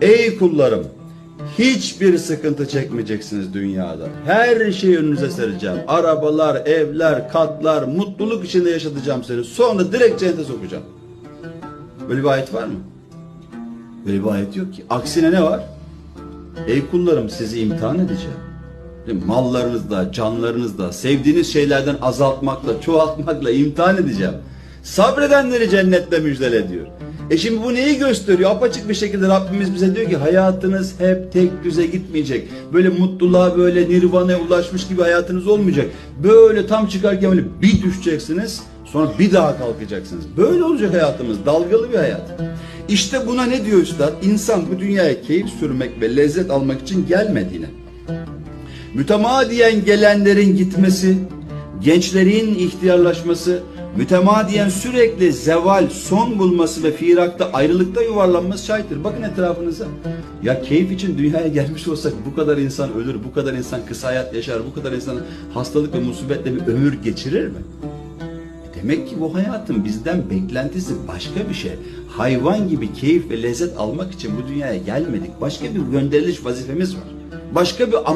Ey kullarım, hiçbir sıkıntı çekmeyeceksiniz dünyada. Her şeyi önünüze sereceğim. Arabalar, evler, katlar, mutluluk içinde yaşatacağım seni. Sonra direkt cennete sokacağım. Böyle bir ayet var mı? Böyle bir ayet yok ki. Aksine ne var? Ey kullarım sizi imtihan edeceğim. Mallarınızla, canlarınızla, sevdiğiniz şeylerden azaltmakla, çoğaltmakla imtihan edeceğim. Sabredenleri cennetle müjdele diyor. E şimdi bu neyi gösteriyor? Apaçık bir şekilde Rabbimiz bize diyor ki hayatınız hep tek düze gitmeyecek. Böyle mutluluğa, böyle nirvana'ya ulaşmış gibi hayatınız olmayacak. Böyle tam çıkarken böyle bir düşeceksiniz, sonra bir daha kalkacaksınız. Böyle olacak hayatımız, dalgalı bir hayat. İşte buna ne diyor üstad? İnsan bu dünyaya keyif sürmek ve lezzet almak için gelmediğine, mütemadiyen gelenlerin gitmesi, gençlerin ihtiyarlaşması, mütemadiyen sürekli zeval, son bulması ve firakta ayrılıkta yuvarlanması şahittir. Bakın etrafınıza. Ya keyif için dünyaya gelmiş olsak bu kadar insan ölür, bu kadar insan kısa hayat yaşar, bu kadar insan hastalık ve musibetle bir ömür geçirir mi? Demek ki bu hayatın bizden beklentisi başka bir şey. Hayvan gibi keyif ve lezzet almak için bu dünyaya gelmedik. Başka bir gönderiliş vazifemiz var. Başka bir